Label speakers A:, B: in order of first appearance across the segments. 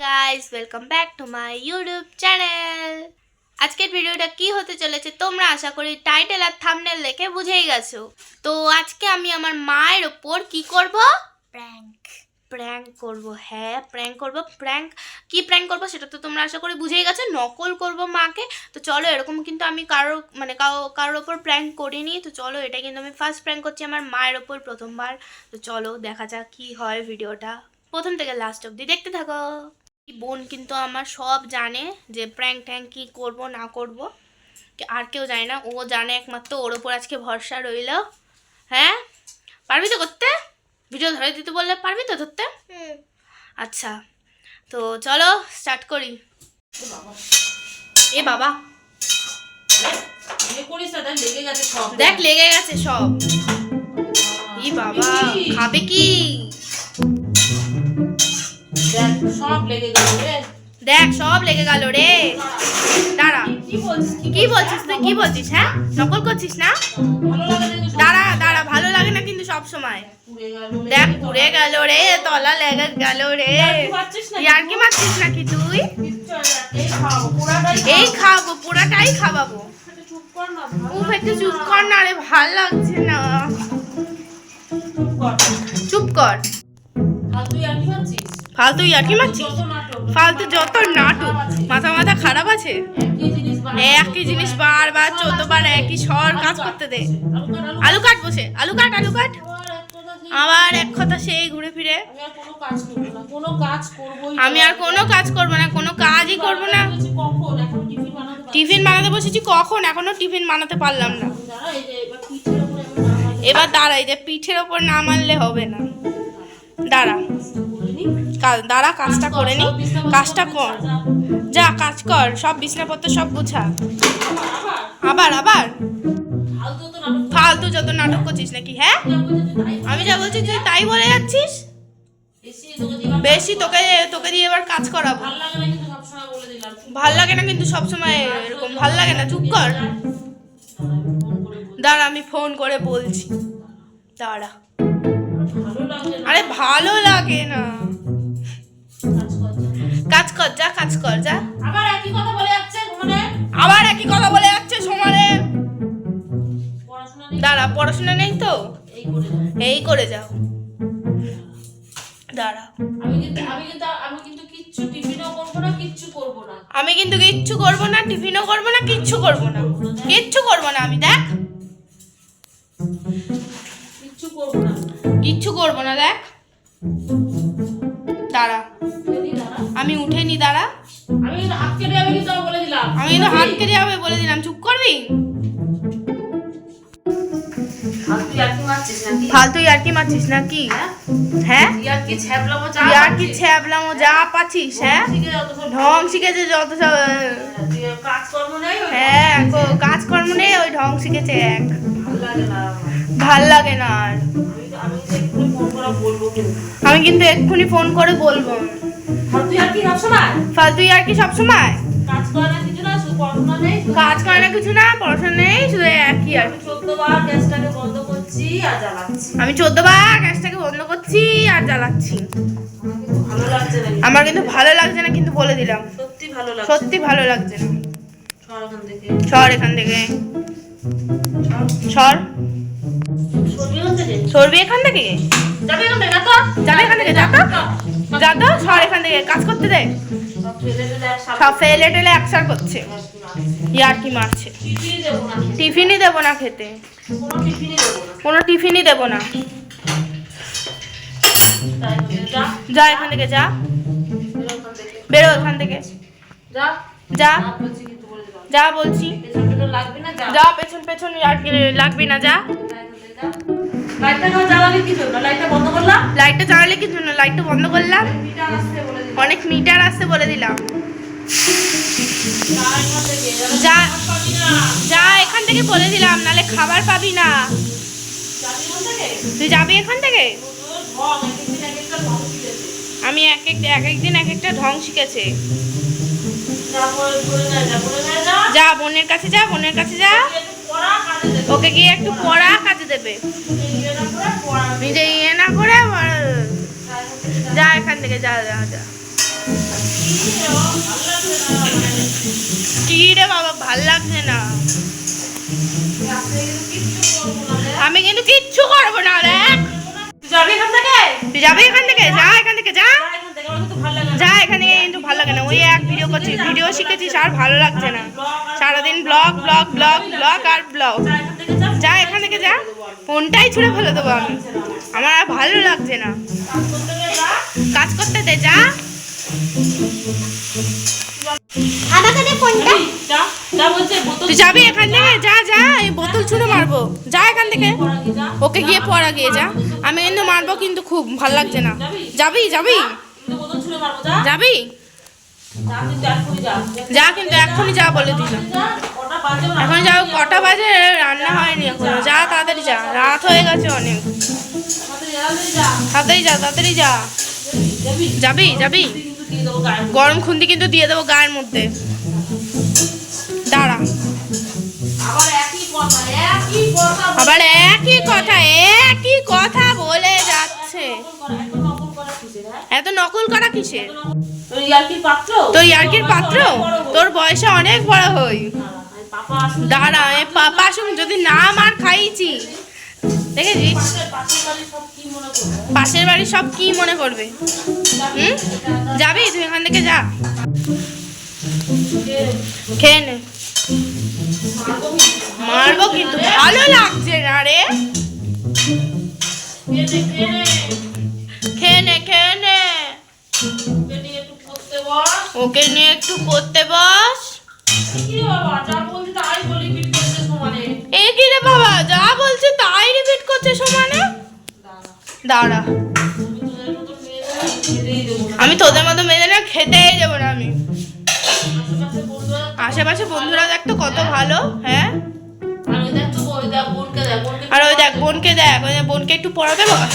A: Guys welcome back to my YouTube channel আজকের ভিডিওটা কি হতে চলেছে তোমরা আশা করি টাইটেল আর থাম্বনেল দেখে বুঝেই গেছো। তো আজকে আমি আমার মায়ের ওপর কি করব? প্র্যাঙ্ক প্র্যাঙ্ক করব হ্যাঁ প্র্যাঙ্ক করব। প্র্যাঙ্ক কি প্র্যাঙ্ক করব সেটা তো তোমরা আশা করি বুঝেই গেছো নকল করব মাকে। তো চলো এরকম কিন্তু আমি কারোর মানে কারও কারোর ওপর প্র্যাঙ্ক করিনি। তো চলো এটা কিন্তু আমি ফার্স্ট প্র্যাঙ্ক করছি আমার মায়ের ওপর প্রথমবার। তো চলো দেখা যাক কি হয় ভিডিওটা প্রথম থেকে লাস্ট অবধি দেখতে থাকো। বোন কিন্তু আমার সব জানে যে প্র্যাঙ্ক ট্যাঙ্ক কী করব না করব। আর কেউ জানে না ও জানে একমাত্র ওর ওপর আজকে ভরসা রইল। হ্যাঁ? পারবি তো করতে? ভিডিও ধরে দিতে বললে পারবি তো ধরতে? আচ্ছা তো চলো স্টার্ট করি। এ বাবা।
B: এ করিস না, দেখ লেগে গেছে সব।
A: দেখ লেগে গেছে সব। ই বাবা খাবে কি?
B: দেখ, সব লেগে গেছে রে।
A: দেখ সব লেগে গেল রে। দাঁড়া।
B: কি বলছিস?
A: কি বলছিস? তুই? কি বলছিস হ্যাঁ? নকল করছিস না? দাঁড়া দাঁড়া ভালো লাগে না কিন্তু সব সময়। দেখ পুড়ে গেল রে তলা লেগে গেল রে।
B: আর কি
A: মারছিস নাকি তুই?
B: এই খাও, পুরাটাই
A: খাব পুরাটাই খাওয়াবো
B: একটু চুপ কর না,
A: উফ একটু চুপ কর না রে ভালো লাগছে না।
B: চুপ কর। তুই আর কি?
A: ফালতু ইয়ার কি মারছিস? ফালতু যত নাটক মাথা মাথা খারাপ আছে?
B: একই জিনিস বারবার
A: চোদ্দবার একই স্বর কাজ করতে দে।
B: আলু কাট,
A: বসে আলু কাট আলু কাট।
B: আবার এক কথা সেই-
A: ঘুরে ফিরে।
B: আমি আর কোনো কাজ করব না, কোনো
A: কাজই করব না।
B: টিফিন বানাতে
A: বসেছি কখন? এখনও টিফিন বানাতে পারলাম না।
B: এবার
A: দাঁড়াই যে পিঠের ওপর না মানলে হবে না। দাঁড়া। দাঁড়া কাজটা করে নি। কাজটা কর।
B: যা।
A: কাজ কর সব বিছনাপত্র সব গুছা।
B: আবার,
A: আবার।
B: ফালতু
A: যত নাটক করছিস নাকি হ্যাঁ। আমি যা বলছি তুই তাই বলে যাচ্ছিস?
B: বেশি তোকে
A: তোকে দিয়ে এবার কাজ করাবো।
B: ভালো লাগে না কিন্তু সবসময়
A: এরকম। ভালো লাগে না চুপ কর।
B: দাঁড়া, আমি ফোন করে বলছি।
A: দাঁড়া। আরে ভালো লাগে না।
B: কাজ কর, যা।
A: কাজ কর যা।
B: আবার একই কথা বলে যাচ্ছে ঘুমনে।
A: আবার একই কথা বলে যাচ্ছে সমানে। দাঁড়া পড়াশোনা নেই তো?
B: এই করে যাও।
A: এই করে যাও। দাঁড়া।
B: আমি কিন্তু আমি কিন্তু আমি কিন্তু কিচ্ছু টিফিনও করব না কিচ্ছু করব না।
A: আমি কিন্তু কিচ্ছু করব না টিফিনও করব না কিচ্ছু করব না। কিচ্ছু করব না আমি দেখ।
B: কিচ্ছু করব না।
A: কিচ্ছু করব না দেখ। দাঁড়া। আমি উঠে নি দাঁড়া।
B: আমি কিন্তু হাত কেটে যাবে কিন্তু বলে দিলাম।
A: আমি কিন্তু হাত কেটে যাবে বলে দিলাম চুপ করবি?
B: মারছিস নাকি?
A: ফালতু আর মারছিস নাকি? হ্যাঁ?
B: ছ্যাবলামো যা
A: তুই ছ্যাবলামো যা পাচ্ছিস হ্যাঁ?
B: সব।
A: ঢং শিখেছে যত সব
B: কাজকর্ম নেই
A: হ্যাঁ কাজকর্ম নেই ওই ঢং শিখেছে এক।
B: ভালো লাগে না
A: আর।
B: তো তো
A: আমি কিন্তু এক্ষুনি ফোন করে বলব। ফালতু আর কি সবসময়?
B: কাজ করে না কিছু না পড়াশোনা নেই শুধু
A: কাজ করে কিছু না পড়াশোনা নেই শুধু একই আর
B: আমি চোদ্দ বার গ্যাসটাকে বন্ধ করছি আর জ্বালাচ্ছি।
A: আমি চোদ্দ বার গ্যাসটাকে বন্ধ করছি আর জ্বালাচ্ছি।
B: আমার কিন্তু ভালো লাগছে না
A: কিন্তু বলে দিলাম।
B: সত্যি ভালো লাগছে।
A: না।
B: সর ওখান থেকে।
A: সর এখান থেকে। সর।
B: সরবি
A: এখান থেকে?
B: যাবি এখান থেকে তো
A: যাবে এখান থেকে যা তো যা তো, সর এখান থেকে, কাজ করতে দে।
B: সব ফেলে
A: টেলে একসার করছে। ইয়ার কি মারছে?
B: টিফিনই দেবো না
A: খেতে।
B: কোনো টিফিনই দেবো না। যা
A: এখান থেকে, যা।
B: বেরো
A: এখান থেকে।
B: যা।
A: যা
B: বলছি।
A: যা
B: পেছন পেছন
A: আর লাগবি না, যা।
B: লাইটটা জ্বালালি কি জন্য? লাইটটা বন্ধ করলাম?
A: অনেক মিটার আসতে বলে দিলাম।
B: যা
A: যা। এখান থেকে বলে দিলাম নালে খাবার পাবি না। তুই যাবি এখান থেকে? আমি এক এক এক একদিন এক একটা ঢং শিখেছে।
B: যা
A: বোনের কাছে যা বোনের কাছে যা। ওকে গিয়ে একটু পড়া কাজে দেবে। নিজে ইয়ে না করে
B: যা এখান থেকে, যা।
A: যা যা। কি রে বাবা, ভালো লাগছে না। আমি কিন্তু কিচ্ছু করব না রে
B: যাবি এখান থেকে?
A: যাবি এখান থেকে? যা এখান থেকে, যা।
B: যা এখান কিন্তু ভালো লাগে না।
A: যা এখান থেকে কিন্তু ভালো লাগে না ওই এক ভিডিও করছিস ভিডিও শিখেছিস আর ভালো লাগছে না। সারাদিন ব্লগ ব্লগ ব্লগ ব্লগ আর ব্লগ
B: যা এখান থেকে যা।
A: ফোনটাই ছুঁড়ে ফেলে দেবো আমি। আমার আর ভালো লাগছে না।
B: কাজ করতে গিয়ে যা।
A: কাজ করতে দে যা তুই যাবি এখান থেকে? যা যা এই বোতল ছুঁড়ে মারবো। যা এখান থেকে। ওকে গিয়ে পড়া গিয়ে যা। আমি কিন্তু মারবো কিন্তু খুব ভালো লাগছে না। যাবি যাবি?
B: যা।
A: যাবি?
B: যা কিন্তু এক্ষুনি যা।
A: যা যা বলে দিলাম
B: যা
A: এখন যাও কটা বাজে রান্না হয়নি এখনও। যা। তাড়াতাড়ি যা। রাত হয়ে গেছে অনেক।
B: যা
A: তাড়াতাড়ি যা। তাড়াতাড়ি যা
B: যাবি
A: যাবি। গরম খুন্তি কিন্তু দিয়ে দেবো গায়ের মধ্যে। দাঁড়া।
B: আবার একই কথা
A: আবার একই কথা একই কথা বলে যাচ্ছে। এত নকল করা কিসের?
B: তোর ইয়ার্কির পাত্র?
A: তোর ইয়ার্কির পাত্র? তোর বয়সে অনেক বড় হই। দাঁড়া এ পাপা শুন যদি না মার খাইছি। দেখেছিস?
B: পাশের বাড়ি সব কি মনে করবে?
A: হুম? যাবি? তুই এখান থেকে যা। খেয়ে নে। মারবো কিন্তু। ভালো লাগছে না রে। নে খেয়ে ওকে নিয়ে একটু পড়তে বস। এ কি রে বাবা যা বলছে তাই রিপিট করছে সমানে? দাঁড়া। আমি তোদের মতো মেয়েদের না খেতেই দেবো না আমি। আশেপাশে বন্ধুরা দেখতো কত ভালো হ্যাঁ? আর ওই দেখ বোনকে দেখ। ওই দেখ, বোনকে একটু পড়াতে বস।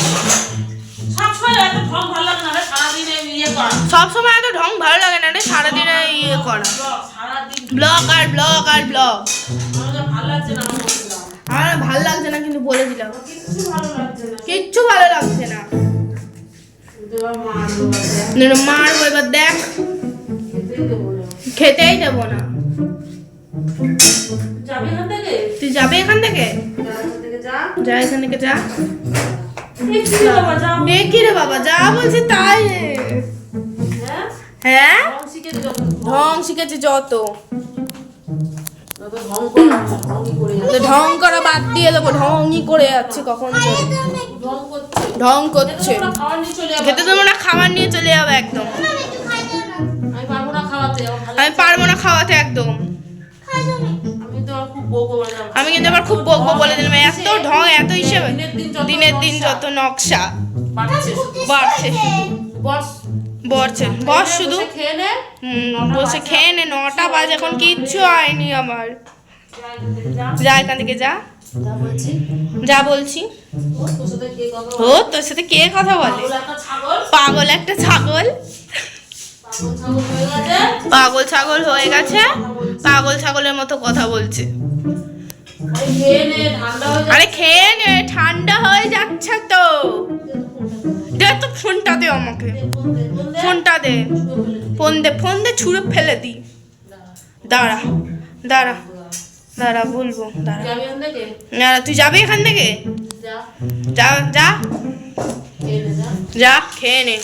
A: সব সময় এত ঢং ভালো লাগে না রে? সারাদিনে ইয়ে করা। ব্লক আর ব্লক আর ব্লক আমার আর ভালো লাগছে না কিন্তু বলে দিলাম। কিচ্ছু ভালো লাগছে না। মারবো এবার দেখ। খেতেই দেবো না। তুই যাবে এখান থেকে?
B: যা এখান থেকে যা।
A: যা এখান থেকে যা
B: এই কি রে বাবা, যা।
A: এ কি রে বাবা যা বলছি তাই
B: হ্যাঁ?
A: হ্যাঁ
B: ঢং শিখেছি যত ঢং করা, ঢংই করে যাচ্ছে।
A: তো ঢং করা বাদ দিয়ে দেবো ঢংই করে যাচ্ছে কখন
B: ঢং করছে।
A: ঢং করছে
B: তোমরা খাবার নিয়ে চলে যাবে।
A: খেতে দেবো না খাবার নিয়ে চলে যাবে একদম
B: আমি পারব না খাওয়াতে, আমার
A: আমি পারব না খাওয়াতে একদম
B: আমি যাব।
A: আমি কিন্তু আবার খুব বকবো বলে দিলাম এত ঢং এত হিসেবে
B: দিনের দিন যত নকশা বাড়ছে।
A: বাড়ছে
B: বস।
A: বসছে বস শুধু
B: বসে খেয়ে নে।
A: নটা বাজে এখন কিচ্ছু হয়নি আমার
B: যা এখান থেকে যা।
A: যা
B: বলছি। ও? তোর সাথে কে কথা বলে পাগল একটা ছাগল,
A: পাগল ছাগল
B: হয়ে গেছে।
A: পাগল ছাগলের মতো কথা বলছে।
B: আরে খেয়ে নে, ঠান্ডা হয়ে
A: যাচ্ছে তো। দে তো ফোনটা দে আমাকে। ফোনটা দে। ফোন দে ফোন দে ছুঁড়ে ফেলে দি। দাঁড়া দাঁড়া দাঁড়া বলব দাঁড়া। দাঁড়া তুই যাবি এখান থেকে?
B: যা,
A: যা। যা।
B: খেয়ে নে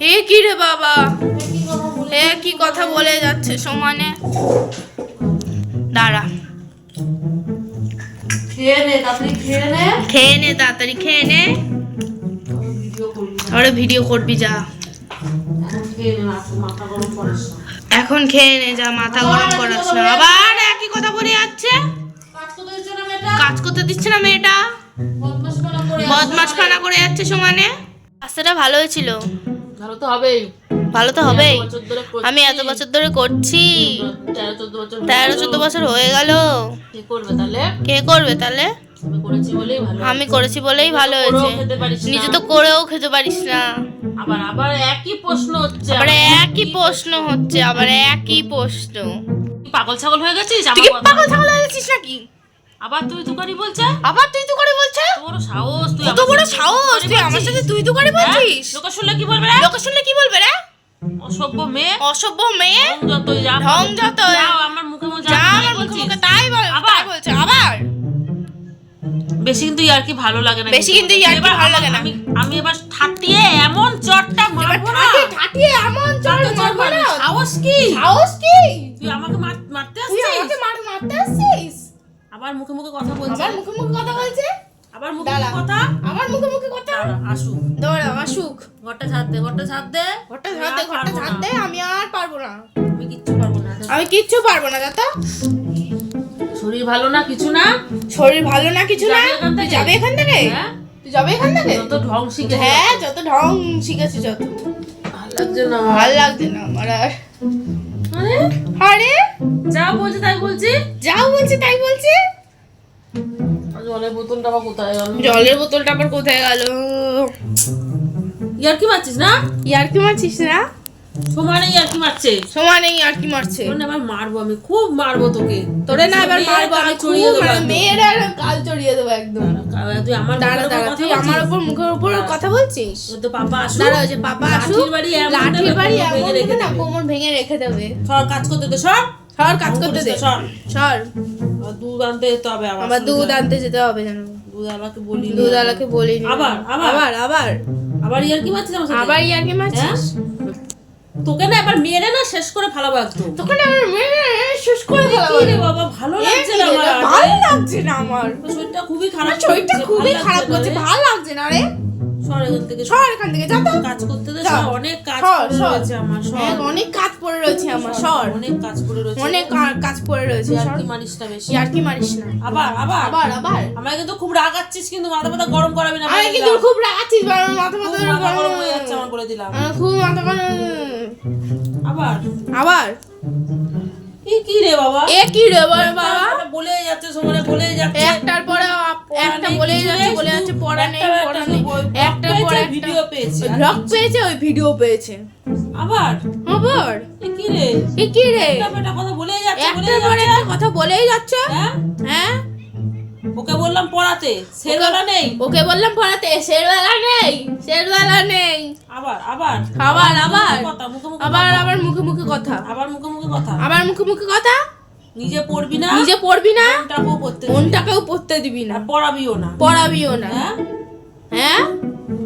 B: এ কি রে বাবা?
A: এ কি
B: কথা বলে-
A: যাচ্ছে সমানে? দাঁড়া।
B: খেয়ে নে, তাড়াতাড়ি খেয়ে নে।
A: আরে ভিডিও করবি যা।
B: এখন খেয়ে নে,
A: যা মাথা গরম করাস না। আবার একই কথা বলে যাচ্ছে।
B: কাজ করতে দিচ্ছে না মেয়েটা? করে
A: বদমাস খানা করে যাচ্ছে সমানে? রাস্তাটা ভালো হয়েছিল।
B: ভালো তো হবেই।
A: ভালো তো হবেই। আমি এত বছর ধরে করছি।
B: তেরো চোদ্দ বছর হয়ে গেল। কি করবে তাহলে? আমি করেছি বলেই ভালো
A: হয়েছে। নিজে তো করেও খেতে পারিস না।
B: আবার আবার একই প্রশ্ন হচ্ছে।
A: আবার একই প্রশ্ন হচ্ছে আবার একই প্রশ্ন।
B: পাগল ছাগল হয়ে গেছিস?
A: পাগল ছাগল হয়ে গেছিস নাকি?
B: আবার তুই তুকারি বলছে
A: আবার তুই তো করে বলছে
B: বড় সাহস তুই
A: কত বড় সাহস?
B: তুই
A: আমার
B: বলছিস?
A: সাথে তুই তো করে
B: হ্যাঁ?
A: বলছিস?
B: লোকে শুনলে কি বলবে রে?
A: শুনলে কি বলবে রে?
B: অসভ্য মেয়ে।
A: অসভ্য মেয়ে?
B: ঢং যতই যা
A: ঢং।
B: যাও আমার মুখে মুখে
A: যা
B: যা
A: আমার মুখে মুখে তাই বল
B: আবার?
A: বলছে আবার?
B: বেশি কিন্তু ইয়ার কি ভালো লাগে না
A: বেশি কিন্তু
B: এবার
A: ভালো লাগে না।
B: আমি আমি এবার ঠাটিয়ে এমন চটটা মারবো না।
A: ঠাটিয়ে এমন
B: চট
A: মারবো না।
B: সাহস কি?
A: সাহস কি?
B: তুই আমাকে মার- মারতে
A: তুই আমাকে মার মারতে আসছিস?
B: আবার মুখে মুখে কথা বলছে
A: আবার মুখে মুখে কথা বলছে?
B: আবার মুখে কথা?
A: আমার মুখে মুখে কথা?
B: আসুক।
A: দৌড়া আসুক।
B: ঘরটা ছাড় দে ঘরটা ছাড় দে।
A: ঘরটা ছাড় দে ঘরটা
B: পারব
A: দে আমি আর পারব না।
B: আমি কিচ্ছু পারব না।
A: আমি কিচ্ছু পারব না দাদা।
B: শরীর ভালো না কিছু না?
A: শরীর ভালো না কিছু না? তুই? যাবে এখান থেকে?
B: হ্যাঁ?
A: তুই যাবে এখান থেকে?
B: যত ঢং শিখে
A: হ্যাঁ যত ঢং শিখেছি যত।
B: ভালো লাগছে না।
A: ভালো লাগছে না আমার আর।
B: আরে? যা বলছে তাই বলছি।
A: যাও বলছে তাই বলছে?
B: জলের বোতলটা আবার কোথায় গেল?
A: জলের বোতলটা আবার কোথায় গেল?
B: ইয়ার কি মারছিস না?
A: ইয়ার কি মারছিস না
B: সমানে ইয়ার কি মারছে?
A: সমানে ইয়ার কি মারছে?
B: তোর এবার মারবো আমি খুব মারবো তোকে।
A: তোরে না এবার মারবো আমি
B: ছড়িয়ে দেবো
A: মেয়েরা কাল চড়িয়ে দেবো একদম।
B: তুই আমার
A: দাঁড়া দাঁড়া তুই? আমার উপর মুখের উপর কথা বলছিস?
B: তো পাপা আসুক।
A: দাঁড়া ওই যে পাপা আসুক
B: লাঠির বাড়ি এমন রেখে
A: না কোমর ভেঙে রেখে দেবে।
B: সর কাজ করতে দে সর।
A: সর কাজ করতে দে।
B: সর
A: সর।
B: দুধ আনতে যেতে হবে আবার
A: আমার দুধ আনতে যেতে হবে জানো
B: দুধ আলাকে বলি
A: দুধ আলাকে বলিনি
B: আবার, আবার?
A: আবার আবার।
B: আবার ইয়ার কি মারছিস আমার সাথে?
A: আবার ইয়ার কি মারছিস
B: তোকে না এবার মেরে না শেষ করে ফেলাবো একদম
A: তখন আমার মেয়ে শেষ করে ফেলাবো
B: রে বাবা ভালো লাগছে না আমার?
A: ভালো লাগছে না আমার।
B: শরীরটা খুবই খারাপ
A: শরীরটা খুবই খারাপ করছে ভালো লাগছে না রে।
B: সর এখান থেকে
A: সর এখান থেকে যা তো
B: কাজ করতে দে। সর অনেক কাজ পড়ে রয়েছে আমার সর।
A: হ্যাঁ, অনেক কাজ পড়ে রয়েছে আমার সর।
B: অনেক কাজ পড়ে রয়েছে।
A: অনেক কাজ পড়ে রয়েছে।
B: আর কি মানিস না বেশি।
A: আর কি মারিস না।
B: আবার আবার।
A: আবার আবার।
B: আমাকে কিন্তু খুব রাগাচ্ছিস কিন্তু মাথা মাথা গরম করাবি না
A: আমি কিন্তু খুব রাগাচ্ছিস মাথা মাথা
B: গরম হয়ে যাচ্ছে আমার বলে দিলাম।
A: খুব মাথা মাথা
B: আবার।
A: আবার।
B: কি কি রে বাবা?
A: এ কি রে বাবা?
B: বলে যাচ্ছে সমানে বলে যাচ্ছে।
A: একটার পরে একটা বলে যাচ্ছে বলে যাচ্ছে পড়া নেই পড়া নেই।
B: ভিডিও পেয়েছে।
A: ব্লগ পেয়েছে ওই ভিডিও পেয়েছে।
B: আবার?
A: আবার?
B: কি রে?
A: এ কি রে?
B: একটা কথা বলে যাচ্ছে
A: একটার পর একটা কথা বলেই যাচ্ছে।
B: হ্যাঁ?
A: হ্যাঁ?
B: ওকে বললাম পড়াতে সেরবেলা নেই।
A: ওকে বললাম পড়াতে শেরবেলা নেই শেরবেলা নেই।
B: আবার আবার?
A: আবার আবার?
B: কথা মুখে মুখে
A: আবার
B: কথা।
A: আবার মুখে মুখে কথা।
B: আবার মুখে মুখে কথা।
A: আবার মুখে মুখে কথা?
B: নিজে পড়বি না?
A: নিজে পড়বি না?
B: মনটাকেও পড়তে দিবি।
A: মনটাকেও পড়তে দিবি না।
B: পড়াবিও না।
A: পড়াবিও না।
B: হ্যাঁ?
A: হ্যাঁ?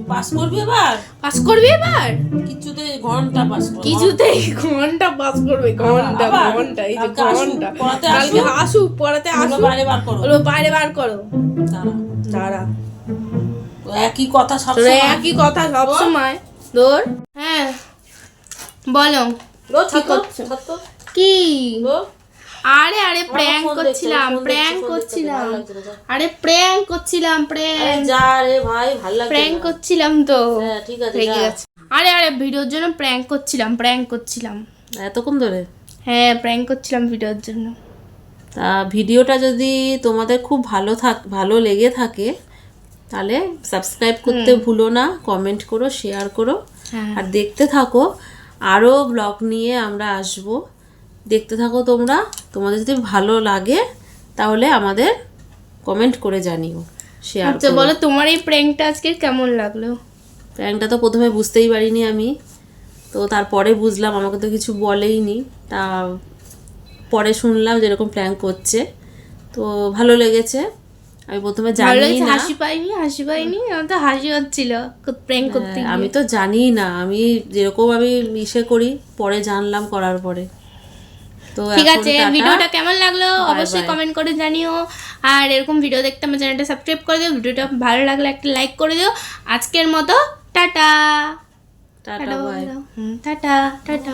B: পাস করবি এবার?
A: পাস করবি এবার?
B: কিছুতে ঘণ্টা পাস করবি।
A: কিছুতেই ঘণ্টা পাস করবে
B: ঘণ্টা
A: ঘণ্টা এই যে ঘণ্টা।
B: পড়াতে
A: কালকে।
B: আসুক
A: পড়াতে আসুক।
B: বাইরে বার করো।
A: হলো বাইরে বার করো।
B: দাঁড়া।
A: দাঁড়া।
B: একই কথা সব
A: তোর একই কথা সব সময়। তোর হ্যাঁ। বলো। কি করছ? কি? আরে আরে প্র্যাঙ্ক করছিলাম প্র্যাঙ্ক করছিলাম। আরে প্র্যাঙ্ক করছিলাম প্র্যাঙ্ক
B: যা রে ভাই ভালো লাগছে
A: প্র্যাঙ্ক করছিলাম তো।
B: হ্যাঁ ঠিক আছে
A: রেগে
B: যা।
A: গেছে। আরে আরে ভিডিওর জন্য প্র্যাঙ্ক করছিলাম প্র্যাঙ্ক করছিলাম।
B: এতক্ষণ ধরে?
A: হ্যাঁ প্র্যাঙ্ক করছিলাম ভিডিওর জন্য।
B: তা ভিডিওটা যদি তোমাদের খুব ভালো থাক ভালো লেগে থাকে তাহলে সাবস্ক্রাইব করতে ভুলো না কমেন্ট করো শেয়ার করো।
A: হ্যাঁ।
B: আর দেখতে থাকো আরও ব্লগ নিয়ে আমরা আসব। দেখতে থাকো তোমরা। তোমাদের যদি ভালো লাগে তাহলে আমাদের কমেন্ট করে জানিও শেয়ার
A: আচ্ছা বলো তোমার এই প্র্যাঙ্কটা আজকে কেমন লাগল?
B: প্র্যাঙ্কটা তো প্রথমে বুঝতেই পারিনি আমি। তো তারপরে বুঝলাম আমাকে তো কিছু বলেইনি। তা পরে শুনলাম যেরকম প্র্যাঙ্ক করছে। তো ভালো লেগেছে। আমি প্রথমে জানি না।
A: হাসি পাইনি হাসি পাইনি। আমার তো হাসি হচ্ছিল প্র্যাঙ্ক করতে
B: হ্যাঁ, আমি তো জানি না। আমি যেরকম আমি ইসে করি পরে জানলাম করার পরে। তো
A: ঠিক আছে ভিডিওটা কেমন লাগল অবশ্যই কমেন্ট করে জানিও। আর এরকম ভিডিও দেখতে আমার চ্যানেলটা সাবস্ক্রাইব করে দিও ভিডিওটা ভালো লাগলে একটা লাইক করে দিও। আজকের মতো টাটা।
B: Tata
A: tata tata